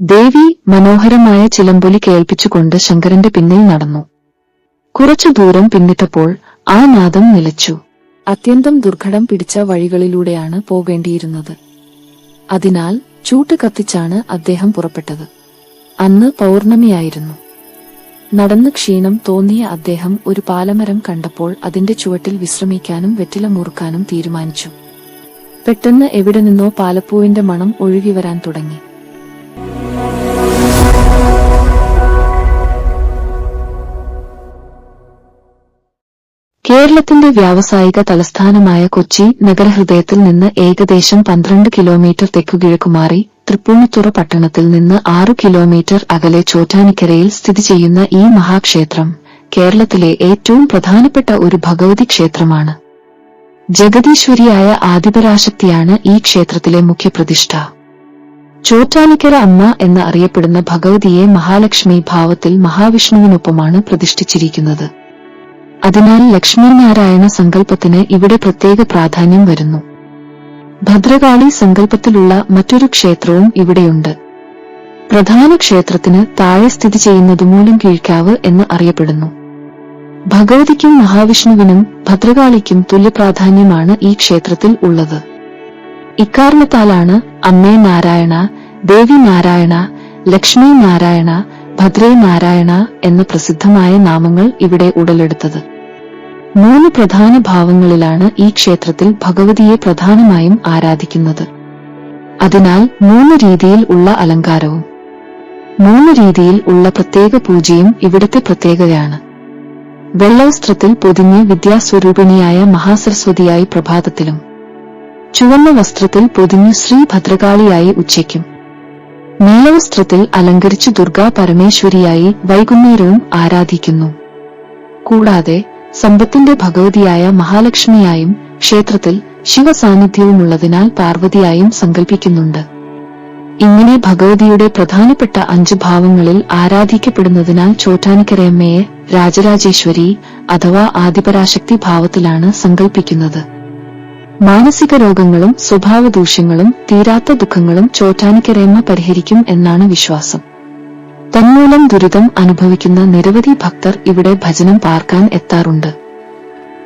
ദേവി മനോഹരമായ ചിലമ്പൊലി കേൾപ്പിച്ചുകൊണ്ട് ശങ്കരന്റെ പിന്നിൽ നടന്നു. കുറച്ചു ദൂരം പിന്നിട്ടപ്പോൾ ആ നാദം നിലച്ചു. അത്യന്തം ദുർഘടം പിടിച്ച വഴികളിലൂടെയാണ് പോകേണ്ടിയിരുന്നത്. അതിനാൽ ചൂട്ട് കത്തിച്ചാണ് അദ്ദേഹം പുറപ്പെട്ടത്. അന്ന് പൗർണമിയായിരുന്നു. നടന്ന് ക്ഷീണം തോന്നിയ അദ്ദേഹം ഒരു പാലമരം കണ്ടപ്പോൾ അതിന്റെ ചുവട്ടിൽ വിശ്രമിക്കാനും വെറ്റില മുറുക്കാനും തീരുമാനിച്ചു. പെട്ടെന്ന് എവിടെ നിന്നോ പാലപ്പൂവിന്റെ മണം ഒഴുകി വരാൻ തുടങ്ങി. കേരളത്തിന്റെ വ്യാവസായിക തലസ്ഥാനമായ കൊച്ചി നഗരഹൃദയത്തിൽ നിന്ന് ഏകദേശം പന്ത്രണ്ട് കിലോമീറ്റർ തെക്കുകിഴക്കുമാറി തൃപ്പൂണിത്തുറ പട്ടണത്തിൽ നിന്ന് ആറു കിലോമീറ്റർ അകലെ ചോറ്റാനിക്കരയിൽ സ്ഥിതി ചെയ്യുന്ന ഈ മഹാക്ഷേത്രം കേരളത്തിലെ ഏറ്റവും പ്രധാനപ്പെട്ട ഒരു ഭഗവതി ക്ഷേത്രമാണ് ജഗതീശ്വരിയായ ആദിപരാശക്തിയാണ് ഈ ക്ഷേത്രത്തിലെ മുഖ്യപ്രതിഷ്ഠ. ചോറ്റാനിക്കര അമ്മ എന്ന് അറിയപ്പെടുന്ന ഭഗവതിയെ മഹാലക്ഷ്മി ഭാവത്തിൽ മഹാവിഷ്ണുവിനൊപ്പമാണ് പ്രതിഷ്ഠിച്ചിരിക്കുന്നത്. അതിനാൽ ലക്ഷ്മീനാരായണ സങ്കല്പത്തിന് ഇവിടെ പ്രത്യേക പ്രാധാന്യം വരുന്നു. ഭദ്രകാളി സങ്കല്പത്തിലുള്ള മറ്റൊരു ക്ഷേത്രവും ഇവിടെയുണ്ട്. പ്രധാന ക്ഷേത്രത്തിന് താഴെ സ്ഥിതി ചെയ്യുന്നത് മൂലം കീഴ്ക്കാവ് എന്ന് അറിയപ്പെടുന്നു. ഭഗവതിക്കും മഹാവിഷ്ണുവിനും ഭദ്രകാളിക്കും തുല്യ പ്രാധാന്യമാണ് ഈ ക്ഷേത്രത്തിൽ ഉള്ളത്. ഇക്കാരണത്താലാണ് അമ്മേ നാരായണ ദേവി നാരായണ ലക്ഷ്മി നാരായണ ഭദ്രേ നാരായണ എന്ന പ്രസിദ്ധമായ നാമങ്ങൾ ഇവിടെ ഉടലെടുത്തത്. മൂന്ന് പ്രധാന ഭാവങ്ങളിലാണ് ഈ ക്ഷേത്രത്തിൽ ഭഗവതിയെ പ്രധാനമായും ആരാധിക്കുന്നത്. അതിനാൽ മൂന്ന് രീതിയിൽ ഉള്ള അലങ്കാരവും മൂന്ന് രീതിയിൽ ഉള്ള പ്രത്യേക പൂജയും ഇവിടുത്തെ പ്രത്യേകതയാണ്. വെള്ളവസ്ത്രത്തിൽ പൊതിഞ്ഞ് വിദ്യാസ്വരൂപിണിയായ മഹാസരസ്വതിയായി പ്രഭാതത്തിലും ചുവന്ന വസ്ത്രത്തിൽ പൊതിഞ്ഞ് ശ്രീ ഭദ്രകാളിയായി ഉച്ചയ്ക്കും നീലവസ്ത്രത്തിൽ അലങ്കരിച്ചു ദുർഗാ പരമേശ്വരിയായി വൈകുന്നേരവും ആരാധിക്കുന്നു. കൂടാതെ സമ്പത്തിന്റെ ഭഗവതിയായ മഹാലക്ഷ്മിയായും ക്ഷേത്രത്തിൽ ശിവസാന്നിധ്യവുമുള്ളതിനാൽ പാർവതിയായും സങ്കല്പിക്കുന്നുണ്ട് ഇങ്ങനെ ഭഗവതിയുടെ പ്രധാനപ്പെട്ട അഞ്ച് ഭാവങ്ങളിൽ ആരാധിക്കപ്പെടുന്നതിനാൽ ചോറ്റാനിക്കരയമ്മയെ രാജരാജേശ്വരി അഥവാ ആദിപരാശക്തി ഭാവത്തിലാണ് സങ്കല്പിക്കുന്നത് മാനസിക രോഗങ്ങളും സ്വഭാവദൂഷ്യങ്ങളും തീരാത്ത ദുഃഖങ്ങളും ചോറ്റാനിക്കരയമ്മ പരിഹരിക്കും എന്നാണ് വിശ്വാസം. തന്മൂലം ദുരിതം അനുഭവിക്കുന്ന നിരവധി ഭക്തർ ഇവിടെ ഭജനം പാർക്കാൻ എത്താറുണ്ട്.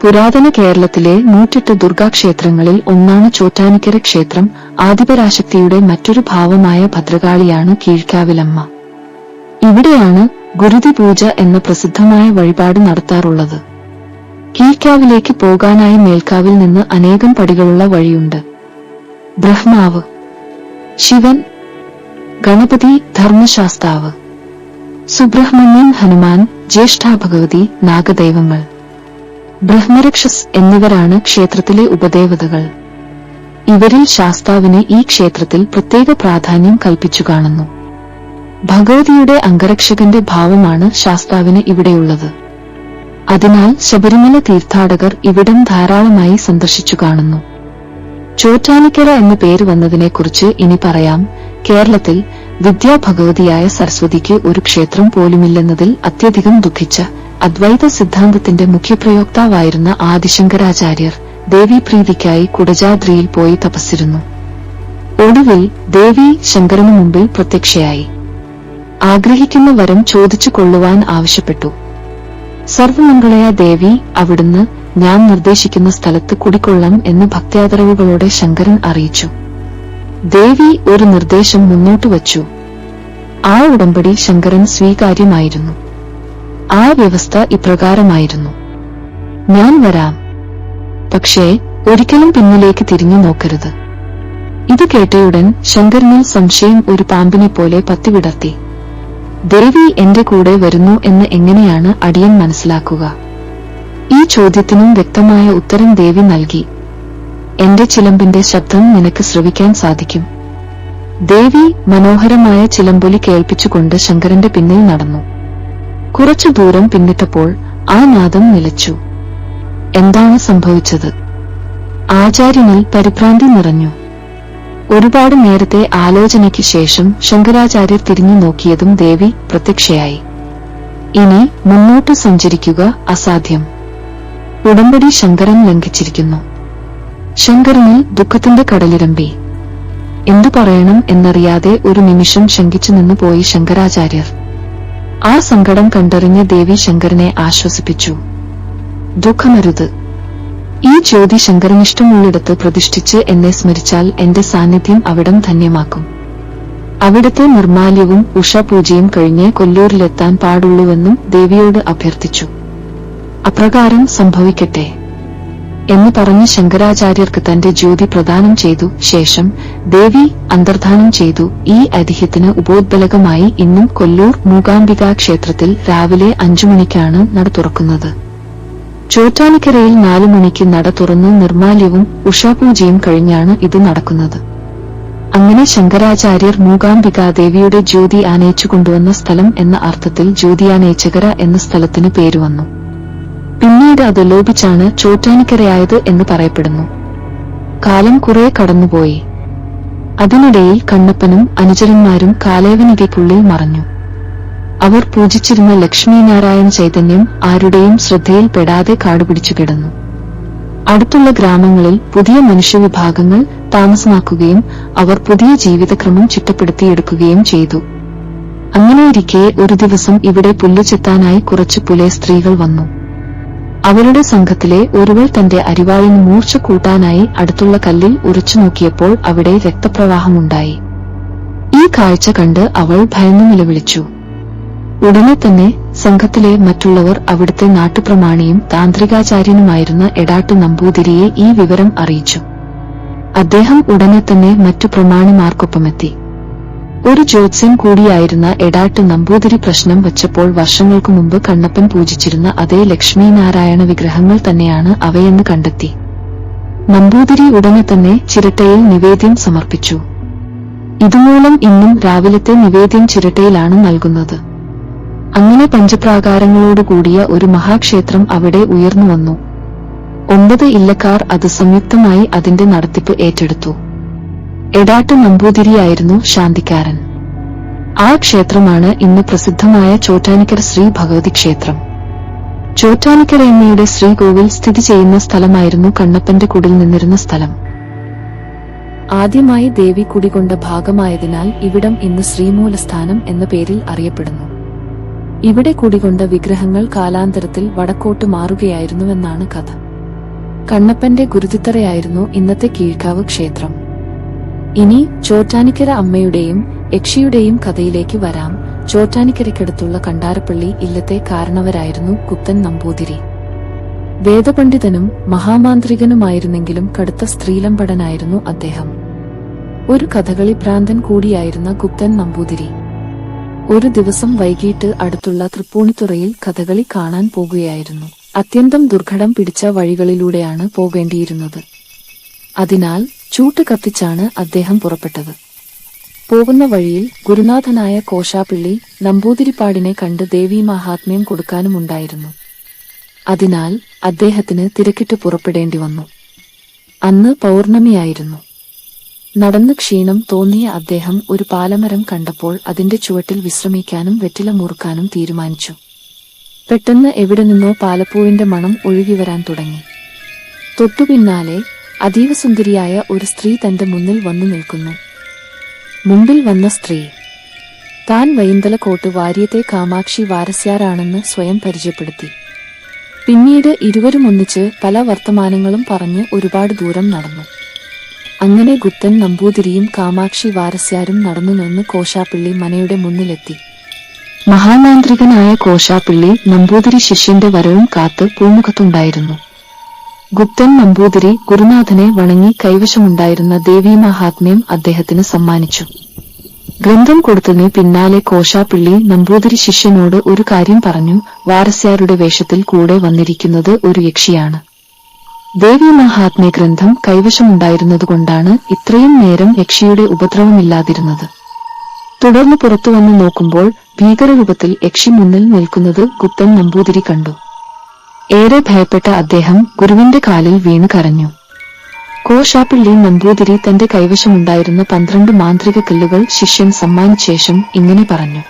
പുരാതന കേരളത്തിലെ നൂറ്റെട്ട് ദുർഗാക്ഷേത്രങ്ങളിൽ ഒന്നാണ് ചോറ്റാനിക്കര ക്ഷേത്രം ആദിപരാശക്തിയുടെ മറ്റൊരു ഭാവമായ ഭദ്രകാളിയാണ് കീഴ്ക്കാവിലമ്മ. ഇവിടെയാണ് ഗുരുതി പൂജ എന്ന പ്രസിദ്ധമായ വഴിപാട് നടത്താറുള്ളത്. കീഴ്ക്കാവിലേക്ക് പോകാനായി മേൽക്കാവിൽ നിന്ന് അനേകം പടികളുള്ള വഴിയുണ്ട്. ബ്രഹ്മാവ് ശിവൻ ഗണപതി ധർമ്മശാസ്താവ്. സുബ്രഹ്മണ്യൻ ഹനുമാൻ ജ്യേഷ്ഠ ഭഗവതി നാഗദൈവങ്ങൾ. ബ്രഹ്മരക്ഷസ് എന്നിവരാണ് ക്ഷേത്രത്തിലെ ഉപദേവതകൾ. ഇവരിൽ ശാസ്താവിന് ഈ ക്ഷേത്രത്തിൽ പ്രത്യേക പ്രാധാന്യം കൽപ്പിച്ചു കാണുന്നു. ഭഗവതിയുടെ അംഗരക്ഷകന്റെ ഭാവമാണ് ശാസ്താവിന് ഇവിടെയുള്ളത്. അതിനാൽ ശബരിമല തീർത്ഥാടകർ ഇവിടം ധാരാളമായി സന്ദർശിച്ചു കാണുന്നു. ചോറ്റാനിക്കര എന്ന പേര് വന്നതിനെക്കുറിച്ച് ഇനി പറയാം. കേരളത്തിൽ വിദ്യാഭഗവതിയായ സരസ്വതിക്ക് ഒരു ക്ഷേത്രം പോലുമില്ലെന്നതിൽ അത്യധികം ദുഃഖിച്ച അദ്വൈത സിദ്ധാന്തത്തിന്റെ മുഖ്യപ്രയോക്താവായിരുന്ന ആദിശങ്കരാചാര്യർ ദേവീപ്രീതിക്കായി കുടജാദ്രിയിൽ പോയി തപസ്സിരുന്നു. ഒടുവിൽ ദേവി ശങ്കരനു മുമ്പിൽ പ്രത്യക്ഷയായി. ആഗ്രഹിക്കുന്ന വരം ചോദിച്ചു കൊള്ളുവാൻ ആവശ്യപ്പെട്ടു. സർവമംഗളയ ദേവി അവിടുന്ന് ഞാൻ നിർദ്ദേശിക്കുന്ന സ്ഥലത്ത് കുടിക്കൊള്ളാം എന്ന് ഭക്ത്യാദരവുകളോടെ ശങ്കരൻ അറിയിച്ചു. ദേവി ഒരു നിർദ്ദേശം മുന്നോട്ട് വച്ചു. ആ ഉടമ്പടി ശങ്കരൻ സ്വീകാര്യമായിരുന്നു. ആ വ്യവസ്ഥ ഇപ്രകാരമായിരുന്നു. ഞാൻ വരാം. പക്ഷേ ഒരിക്കലും പിന്നിലേക്ക് തിരിഞ്ഞു നോക്കരുത്. ഇത് കേട്ടയുടൻ ശങ്കരനിൽ സംശയം ഒരു പാമ്പിനെ പോലെ പത്തിവിടർത്തി ദേവി എന്റെ കൂടെ വരുന്നു എന്ന് എങ്ങനെയാണ് അടിയൻ മനസ്സിലാക്കുക? ഈ ചോദ്യത്തിനും വ്യക്തമായ ഉത്തരം ദേവി നൽകി. എന്റെ ചിലമ്പിന്റെ ശബ്ദം നിനക്ക് ശ്രവിക്കാൻ സാധിക്കും. ദേവി മനോഹരമായ ചിലമ്പൊലി കേൾപ്പിച്ചുകൊണ്ട് ശങ്കരന്റെ പിന്നിൽ നടന്നു. കുറച്ചു ദൂരം പിന്നിട്ടപ്പോൾ ആ നാദം നിലച്ചു. എന്താണ് സംഭവിച്ചത്? ആചാര്യനിൽ പരിഭ്രാന്തി നിറഞ്ഞു. ഒരുപാട് നേരത്തെ ആലോചനയ്ക്ക് ശേഷം ശങ്കരാചാര്യർ തിരിഞ്ഞു നോക്കിയതും ദേവി പ്രത്യക്ഷയായി. ഇനി മുന്നോട്ട് സഞ്ചരിക്കുക അസാധ്യം. ഉടമ്പടി ശങ്കരൻ ലംഘിച്ചിരിക്കുന്നു. ശങ്കരനിൽ ദുഃഖത്തിന്റെ കടലിരമ്പി. എന്തു പറയണം എന്നറിയാതെ ഒരു നിമിഷം ശങ്കിച്ചു നിന്നു പോയി ശങ്കരാചാര്യർ. ആ സങ്കടം കണ്ടറിഞ്ഞ ദേവി ശങ്കരനെ ആശ്വസിപ്പിച്ചു. ദുഃഖമരുത്. ഈ ജ്യോതി ശങ്കരനിഷ്ടമുള്ളിടത്ത് പ്രതിഷ്ഠിച്ച് എന്നെ സ്മരിച്ചാൽ എന്റെ സാന്നിധ്യം അവിടം ധന്യമാക്കും. അവിടത്തെ നിർമാല്യവും ഉഷാപൂജയും കഴിഞ്ഞ് കൊല്ലൂരിലെത്താൻ പാടുള്ളൂവെന്നും ദേവിയോട് അഭ്യർത്ഥിച്ചു. അപ്രകാരം സംഭവിക്കട്ടെ. എന്ന് പറഞ്ഞ് ശങ്കരാചാര്യർക്ക് തന്റെ ജ്യോതി പ്രദാനം ചെയ്തു. ശേഷം ദേവി അന്തർധാനം ചെയ്തു. ഈ ഐതിഹ്യത്തിന് ഉപോദ്ബലകമായി ഇന്നും കൊല്ലൂർ മൂകാംബിക ക്ഷേത്രത്തിൽ രാവിലെ അഞ്ചു മണിക്കാണ് നട തുറക്കുന്നത്. ചോറ്റാനിക്കരയിൽ നാലു മണിക്ക് നട തുറന്ന് നിർമാല്യവും ഉഷാപൂജയും കഴിഞ്ഞാണ് ഇത് നടക്കുന്നത്. അങ്ങനെ ശങ്കരാചാര്യർ മൂകാംബിക ദേവിയുടെ ജ്യോതി ആനയിച്ചു കൊണ്ടുവന്ന സ്ഥലം എന്ന അർത്ഥത്തിൽ ജ്യോതിയാനേച്ചകര എന്ന സ്ഥലത്തിന് പേരുവന്നു. പിന്നീട് അത് ലോപിച്ചാണ് ചോറ്റാനിക്കരയായത് എന്ന് പറയപ്പെടുന്നു. കാലം കുറെ കടന്നുപോയി. അതിനിടയിൽ കണ്ണപ്പനും അനുചരന്മാരും കാലേവനികയ്ക്കുള്ളിൽ മറഞ്ഞു. അവർ പൂജിച്ചിരുന്ന ലക്ഷ്മീനാരായണ ചൈതന്യം ആരുടെയും ശ്രദ്ധയിൽപ്പെടാതെ കാടുപിടിച്ചു കിടന്നു. അടുത്തുള്ള ഗ്രാമങ്ങളിൽ പുതിയ മനുഷ്യവിഭാഗങ്ങൾ താമസമാക്കുകയും അവർ പുതിയ ജീവിതക്രമം ചിട്ടപ്പെടുത്തിയെടുക്കുകയും ചെയ്തു. അങ്ങനെയിരിക്കെ ഒരു ദിവസം ഇവിടെ പുല്ലു കുറച്ച് കുറച്ചു പുലേ സ്ത്രീകൾ വന്നു. അവരുടെ സംഘത്തിലെ ഒരുവൾ തന്റെ അരിവാളിന് മൂർച്ച കൂട്ടാനായി അടുത്തുള്ള കല്ലിൽ ഉറച്ചു നോക്കിയപ്പോൾ അവിടെ രക്തപ്രവാഹമുണ്ടായി. ഈ കാഴ്ച കണ്ട് അവൾ ഭയന്നു നിലവിളിച്ചു. ഉടനെ തന്നെ സംഘത്തിലെ മറ്റുള്ളവർ അവിടുത്തെ നാട്ടുപ്രമാണിയും താന്ത്രികാചാര്യനുമായിരുന്ന എടാട്ടു നമ്പൂതിരിയെ ഈ വിവരം അറിയിച്ചു. അദ്ദേഹം ഉടനെ തന്നെ മറ്റു പ്രമാണിമാർക്കൊപ്പമെത്തി. ഒരു ജ്യോത്സ്യൻ കൂടിയായിരുന്ന എടാട്ട് നമ്പൂതിരി പ്രശ്നം വച്ചപ്പോൾ വർഷങ്ങൾക്കു മുമ്പ് കണ്ണപ്പൻ പൂജിച്ചിരുന്ന അതേ ലക്ഷ്മീനാരായണ വിഗ്രഹങ്ങൾ തന്നെയാണ് അവയെന്ന് കണ്ടെത്തി. നമ്പൂതിരി ഉടനെ തന്നെ ചിരട്ടയിൽ നിവേദ്യം സമർപ്പിച്ചു. ഇതുമൂലം ഇന്നും രാവിലത്തെ നിവേദ്യം ചിരട്ടയിലാണ് നൽകുന്നത്. അങ്ങനെ പഞ്ചപ്രാകാരങ്ങളോടുകൂടിയ ഒരു മഹാക്ഷേത്രം അവിടെ ഉയർന്നു വന്നു. ഒമ്പത് ഇല്ലക്കാർ അത് സംയുക്തമായി അതിന്റെ നടത്തിപ്പ് ഏറ്റെടുത്തു. എടാട്ട് നമ്പൂതിരിയായിരുന്നു ശാന്തിക്കാരൻ. ആ ക്ഷേത്രമാണ് ഇന്ന് പ്രസിദ്ധമായ ചോറ്റാനിക്കര ശ്രീ ഭഗവതി ക്ഷേത്രം. ചോറ്റാനിക്കര എന്നയുടെ ശ്രീകോവിൽ സ്ഥിതി ചെയ്യുന്ന സ്ഥലമായിരുന്നു കണ്ണപ്പന്റെ കുടിൽ നിന്നിരുന്ന സ്ഥലം. ആദ്യമായി ദേവി കുടികൊണ്ട ഭാഗമായതിനാൽ ഇവിടം ഇന്ന് ശ്രീമൂലസ്ഥാനം എന്ന പേരിൽ അറിയപ്പെടുന്നു. ഇവിടെ കുടികൊണ്ട വിഗ്രഹങ്ങൾ കാലാന്തരത്തിൽ വടക്കോട്ട് മാറുകയായിരുന്നുവെന്നാണ് കഥ. കണ്ണപ്പന്റെ ഗുരുതിത്തറയായിരുന്നു ഇന്നത്തെ കീഴ്ക്കാവ് ക്ഷേത്രം. ഇനി ചോറ്റാനിക്കര അമ്മയുടെയും യക്ഷിയുടെയും കഥയിലേക്ക് വരാം. ചോറ്റാനിക്കരയ്ക്കടുത്തുള്ള കണ്ടാരപ്പള്ളി ഇല്ലത്തെ കാരണവരായിരുന്നു കുത്തൻ നമ്പൂതിരി. വേദപണ്ഡിതനും മഹാമാന്ത്രികനുമായിരുന്നെങ്കിലും കടുത്ത സ്ത്രീലമ്പടനായിരുന്നു അദ്ദേഹം. ഒരു കഥകളി ഭ്രാന്തൻ കൂടിയായിരുന്ന കുത്തൻ നമ്പൂതിരി. ഒരു ദിവസം വൈകിട്ട് അടുത്തുള്ള തൃപ്പൂണിത്തുറയിൽ കഥകളി കാണാൻ പോകുകയായിരുന്നു. അത്യന്തം ദുർഘടം പിടിച്ച വഴികളിലൂടെയാണ് പോകേണ്ടിയിരുന്നത്. അതിനാൽ ചൂട്ട് കത്തിച്ചാണ് അദ്ദേഹം പുറപ്പെട്ടത്. പോകുന്ന വഴിയിൽ ഗുരുനാഥനായ കോശാപ്പിള്ളി നമ്പൂതിരിപ്പാടിനെ കണ്ട് ദേവീ മഹാത്മ്യം കൊടുക്കാനുമുണ്ടായിരുന്നു. അതിനാൽ അദ്ദേഹത്തിന് തിരക്കിട്ട് പുറപ്പെടേണ്ടി വന്നു. അന്ന് പൗർണമിയായിരുന്നു. നടന്ന് ക്ഷീണം തോന്നിയ അദ്ദേഹം ഒരു പാലമരം കണ്ടപ്പോൾ അതിന്റെ ചുവട്ടിൽ വിശ്രമിക്കാനും വെറ്റില മുറുക്കാനും തീരുമാനിച്ചു. പെട്ടെന്ന് എവിടെ നിന്നോ പാലപ്പൂവിന്റെ മണം ഒഴുകി വരാൻ തുടങ്ങി. തൊട്ടുപിന്നാലെ അതീവ സുന്ദരിയായ ഒരു സ്ത്രീ തന്റെ മുന്നിൽ വന്നു നിൽക്കുന്നു. മുമ്പിൽ വന്ന സ്ത്രീ. താൻ വൈന്തലക്കോട്ട് വാര്യത്തെ കാമാക്ഷി വാരസ്യാരാണെന്ന് സ്വയം പരിചയപ്പെടുത്തി. പിന്നീട് ഇരുവരും ഒന്നിച്ച് പല വർത്തമാനങ്ങളും പറഞ്ഞ് ഒരുപാട് ദൂരം നടന്നു. അങ്ങനെ ഗുപ്തൻ നമ്പൂതിരിയും കാമാക്ഷി വാരസ്യാരും നടന്നു നിന്ന് കോശാപ്പിള്ളി മനയുടെ മുന്നിലെത്തി. മഹാമാന്ത്രികനായ കോശാപ്പിള്ളി നമ്പൂതിരി ശിഷ്യന്റെ വരവും കാത്ത് പൂമുഖത്തുണ്ടായിരുന്നു. ഗുപ്തൻ നമ്പൂതിരി ഗുരുനാഥനെ വണങ്ങി കൈവശമുണ്ടായിരുന്ന ദേവീ മഹാത്മ്യം അദ്ദേഹത്തിന് സമ്മാനിച്ചു. ഗ്രന്ഥം കൊടുത്തതിന് പിന്നാലെ കോശാപ്പിള്ളി നമ്പൂതിരി ശിഷ്യനോട് ഒരു കാര്യം പറഞ്ഞു. വാരസ്യാരുടെ വേഷത്തിൽ കൂടെ വന്നിരിക്കുന്നത് ഒരു യക്ഷിയാണ്. ദേവി മഹാത്മ്യ ഗ്രന്ഥം കൈവശമുണ്ടായിരുന്നതുകൊണ്ടാണ് ഇത്രയും നേരം യക്ഷിയുടെ ഉപദ്രവമില്ലാതിരുന്നത്. തുടർന്ന് പുറത്തുവന്ന് നോക്കുമ്പോൾ ഭീകരരൂപത്തിൽ യക്ഷി മുന്നിൽ നിൽക്കുന്നത് ഗുപ്തൻ നമ്പൂതിരി കണ്ടു. ഏറെ ഭയപ്പെട്ട അദ്ദേഹം ഗുരുവിന്റെ കാലിൽ വീണ് കരഞ്ഞു. കോഷാപ്പിള്ളി നമ്പൂതിരി തന്റെ കൈവശമുണ്ടായിരുന്ന പന്ത്രണ്ട് മാന്ത്രിക കല്ലുകൾ ശിഷ്യൻ സമ്മാനിച്ച ശേഷം ഇങ്ങനെ പറഞ്ഞു.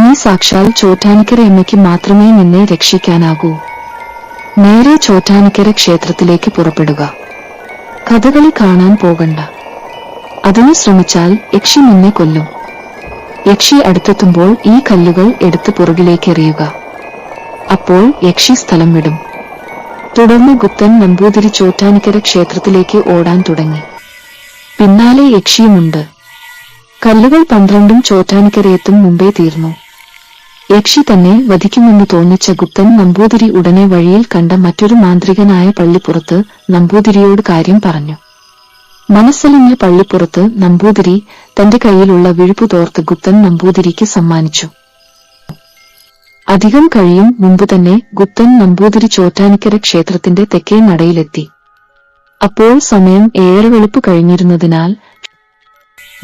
നീ സാക്ഷാൽ ചോറ്റാനിക്കര എമ്മയ്ക്ക് മാത്രമേ നിന്നെ രക്ഷിക്കാനാകൂ. നേരെ ചോറ്റാനിക്കര ക്ഷേത്രത്തിലേക്ക് പുറപ്പെടുക. കഥകളി കാണാൻ പോകണ്ട. അതിനു ശ്രമിച്ചാൽ യക്ഷി നിന്നെ കൊല്ലും. യക്ഷി അടുത്തെത്തുമ്പോൾ ഈ കല്ലുകൾ എടുത്ത് പുറകിലേക്ക് എറിയുക അപ്പോൾ യക്ഷി സ്ഥലം വിടും. തുടർന്ന് ഗുപ്തൻ നമ്പൂതിരി ചോറ്റാനിക്കര ക്ഷേത്രത്തിലേക്ക് ഓടാൻ തുടങ്ങി. പിന്നാലെ യക്ഷിയുമുണ്ട്. കല്ലുകൾ പന്ത്രണ്ടും ചോറ്റാനിക്കരയെത്തും മുമ്പേ തീർന്നു. യക്ഷി തന്നെ വധിക്കുമെന്ന് തോന്നിച്ച ഗുപ്തൻ നമ്പൂതിരി ഉടനെ വഴിയിൽ കണ്ട മറ്റൊരു മാന്ത്രികനായ പള്ളിപ്പുറത്ത് നമ്പൂതിരിയോട് കാര്യം പറഞ്ഞു. മനസ്സലിഞ്ഞ പള്ളിപ്പുറത്ത് നമ്പൂതിരി തന്റെ കയ്യിലുള്ള വിഴുപ്പ് തോർത്ത് ഗുപ്തൻ നമ്പൂതിരിക്ക് സമ്മാനിച്ചു. അധികം കഴിയും മുമ്പ് തന്നെ ഗുപ്തൻ നമ്പൂതിരി ചോറ്റാനിക്കര ക്ഷേത്രത്തിന്റെ തെക്കേ നടയിലെത്തി. അപ്പോൾ സമയം ഏറെ വെളുപ്പ് കഴിഞ്ഞിരുന്നതിനാൽ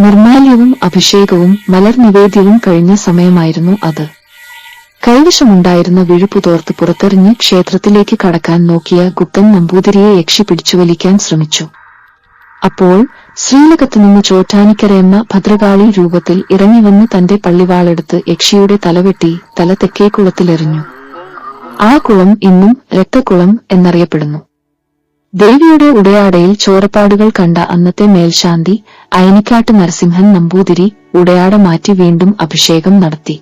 നിർമാല്യവും അഭിഷേകവും മലർ നിവേദ്യവും കഴിഞ്ഞ സമയമായിരുന്നു അത്. കൈവശമുണ്ടായിരുന്ന വിഴുപ്പു തോർത്ത് പുറത്തെറിഞ്ഞ് ക്ഷേത്രത്തിലേക്ക് കടക്കാൻ നോക്കിയ ഗുപ്തൻ നമ്പൂതിരിയെ യക്ഷി പിടിച്ചുവലിക്കാൻ ശ്രമിച്ചു. അപ്പോൾ ശ്രീലകത്ത് നിന്ന് ചോറ്റാനിക്കരയമ്മ ഭദ്രകാളി രൂപത്തിൽ ഇറങ്ങി ഇറങ്ങിവന്ന് തന്റെ പള്ളിവാളെടുത്ത് യക്ഷിയുടെ തലവെട്ടി തല തെക്കേ കുളത്തിലെറിഞ്ഞു. ആ കുളം ഇന്നും രക്തക്കുളം എന്നറിയപ്പെടുന്നു. ദേവിയുടെ ഉടയാടയിൽ ചോരപ്പാടുകൾ കണ്ട അന്നത്തെ മേൽശാന്തി അയനിക്കാട്ട് നരസിംഹൻ നമ്പൂതിരി ഉടയാട മാറ്റി വീണ്ടും അഭിഷേകം നടത്തി.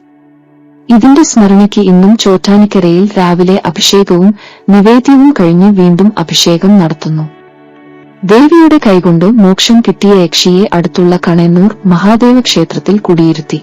ഇതിന്റെ സ്മരണയ്ക്ക് ഇന്നും ചോറ്റാനിക്കരയിൽ രാവിലെ അഭിഷേകവും നിവേദ്യവും കഴിഞ്ഞ് വീണ്ടും അഭിഷേകം നടത്തുന്നു. ദേവിയുടെ കൈകൊണ്ട് മോക്ഷം കിട്ടിയ യക്ഷിയെ അടുത്തുള്ള കണയന്നൂർ മഹാദേവ ക്ഷേത്രത്തിൽ കുടിയിരുത്തി.